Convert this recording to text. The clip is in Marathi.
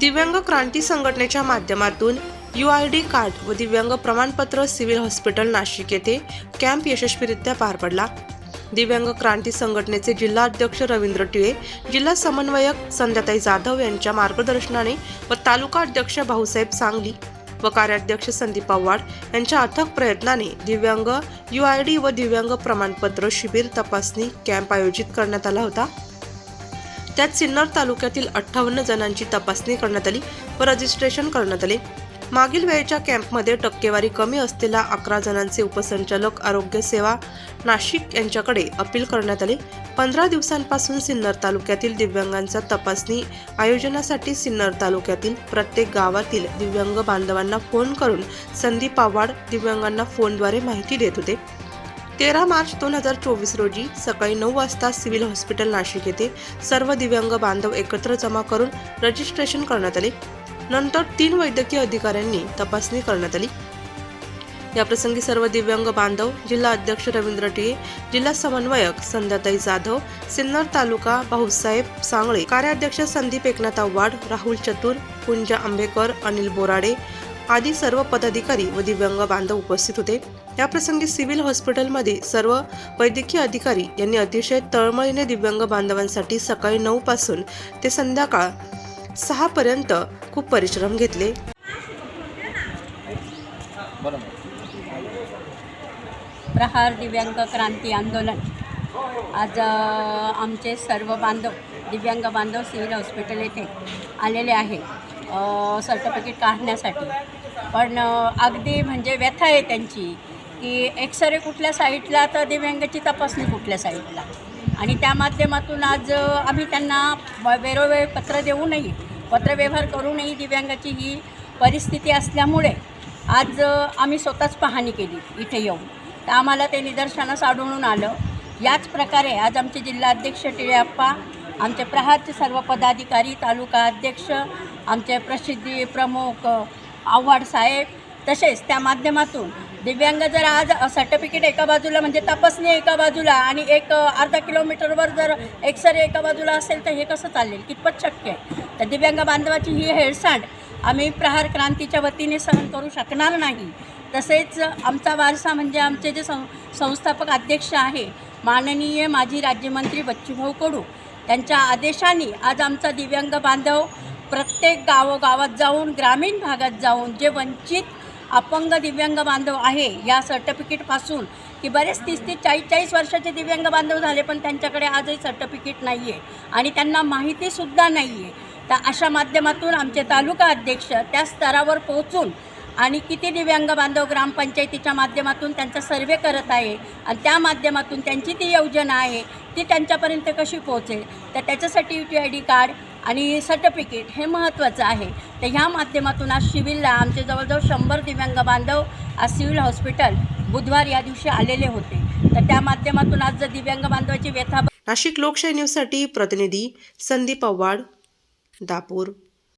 दिव्यांग क्रांती संघटनेच्या माध्यमातून यू आय डी कार्ड व दिव्यांग प्रमाणपत्र सिव्हिल हॉस्पिटल नाशिक येथे कॅम्प यशस्वीरित्या पार पडला. दिव्यांग क्रांती संघटनेचे जिल्हा अध्यक्ष रवींद्र टिळे जिल्हा समन्वयक संध्याताई जाधव यांच्या मार्गदर्शनाने व तालुका अध्यक्ष भाऊसाहेब सांगली व कार्याध्यक्ष संदीप पवार यांच्या अथक प्रयत्नाने दिव्यांग यू आय डी व दिव्यांग प्रमाणपत्र शिबिर तपासणी कॅम्प आयोजित करण्यात आला होता. त्यात सिन्नर तालुक्यातील अठ्ठावन्न जणांची तपासणी करण्यात आली व रजिस्ट्रेशन करण्यात आले. मागील वेळेच्या कॅम्पमध्ये टक्केवारी कमी असलेल्या अकरा जणांचे उपसंचालक आरोग्य सेवा नाशिक यांच्याकडे अपील करण्यात आले. पंधरा दिवसांपासून सिन्नर तालुक्यातील दिव्यांगांचा तपासणी आयोजनासाठी सिन्नर तालुक्यातील प्रत्येक गावातील दिव्यांग बांधवांना फोन करून संदीप आव्हाड दिव्यांगांना फोनद्वारे माहिती देत होते. तेरा मार्च दोन हजार चोवीस रोजी सकाळी नऊ वाजता सिव्हिल हॉस्पिटल नाशिक येथे सर्व दिव्यांग बांधव एकत्र जमा करून रजिस्ट्रेशन करण्यात आले. नंतर तीन वैद्यकीय अधिकाऱ्यांनी तपासणी करण्यात आली. याप्रसंगी सर्व दिव्यांग बांधव जिल्हा अध्यक्ष रवींद्र टिये जिल्हा समन्वयक संध्याताई जाधव सिन्नर तालुका भाऊसाहेब सांगळे कार्याध्यक्ष संदीप एकनाथ आव्हाड राहुल चतुर कुंजा आंबेकर अनिल बोराडे आदी सर्व पदाधिकारी व दिव्यांग बांधव उपस्थित होते. याप्रसंगी सिव्हिल हॉस्पिटलमध्ये सर्व वैद्यकीय अधिकारी यांनी अतिशय तळमळीने दिव्यांग बांधवांसाठी सकाळी नऊ पासून ते संध्याकाळ सहा पर्यंत खूप परिश्रम घेतले. प्रहार दिव्यांग क्रांती आंदोलन. आज आमचे सर्व बांधव दिव्यांग बांधव सिव्हिल हॉस्पिटल येथे आलेले आहे. सर्टिफिकेट काढण्यासाठी. पण अगदी म्हणजे व्यथा आहे त्यांची की एक्सरे कुठल्या साईटला तर दिव्यांगाची तपासणी कुठल्या साईटला आणि त्या माध्यमातून आज आम्ही त्यांना वेळोवेळी पत्र नये पत्रव्यवहार करूनही दिव्यांगाची ही परिस्थिती असल्यामुळे आज आम्ही स्वतःच पाहणी केली इथे येऊन. तर आम्हाला ते निदर्शनास आढळून आलं. याच प्रकारे आज आमचे जिल्हाध्यक्ष टिळेप्पा आमचे प्रहारचे सर्व पदाधिकारी तालुका अध्यक्ष आमचे प्रसिद्धी प्रमुख आव्हाड साहेब तसेच त्या माध्यमातून दिव्यांग जर आज सर्टिफिकेट एका बाजूला म्हणजे तपासणी एका बाजूला आणि एक अर्धा किलोमीटरवर जर एक्सरे एका बाजूला असेल तर हे कसं चालेल कितपत शक्य आहे? तर दिव्यांग बांधवाची ही हेळसांड आम्ही प्रहार क्रांतीच्या वतीने सहन करू शकणार नाही. तसेच आमचा वारसा म्हणजे आमचे जे सं संस्थापक अध्यक्ष आहे माननीय माजी राज्यमंत्री बच्चूभाऊ कडू त्यांच्या आदेशाने आज आमचा दिव्यांग बांधव प्रत्येक गावोगावात जाऊन ग्रामीण भागात जाऊन जे वंचित अपंग दिव्यांग बांधव आहे या सर्टिफिकेटपासून की बरेच तीस तीस चाळीस चाळीस वर्षाचे दिव्यांग बांधव झाले पण त्यांच्याकडे आजही सर्टिफिकेट नाही आहे आणि त्यांना माहितीसुद्धा नाही आहे तर अशा माध्यमातून आमचे तालुका अध्यक्ष त्या स्तरावर पोहोचून आणि किती दिव्यांग बांधव ग्रामपंचायतीच्या माध्यमातून त्यांचा सर्वे करत आहे आणि त्या माध्यमातून त्यांची ती योजना आहे ती त्यांच्यापर्यंत कशी पोहोचेल? तर त्याच्यासाठी U T I D card आणि सर्टिफिकेट हे महत्त्वाचं आहे. तर ह्या माध्यमातून आज सिव्हिलला आमचे जवळजवळ शंभर दिव्यांग बांधव आज सिव्हिल हॉस्पिटल बुधवार या दिवशी आलेले होते. तर त्या माध्यमातून आज जर दिव्यांग बांधवाची व्यथा नाशिक लोकशाही न्यूजसाठी प्रतिनिधी संदीप आव्हाड दापूर.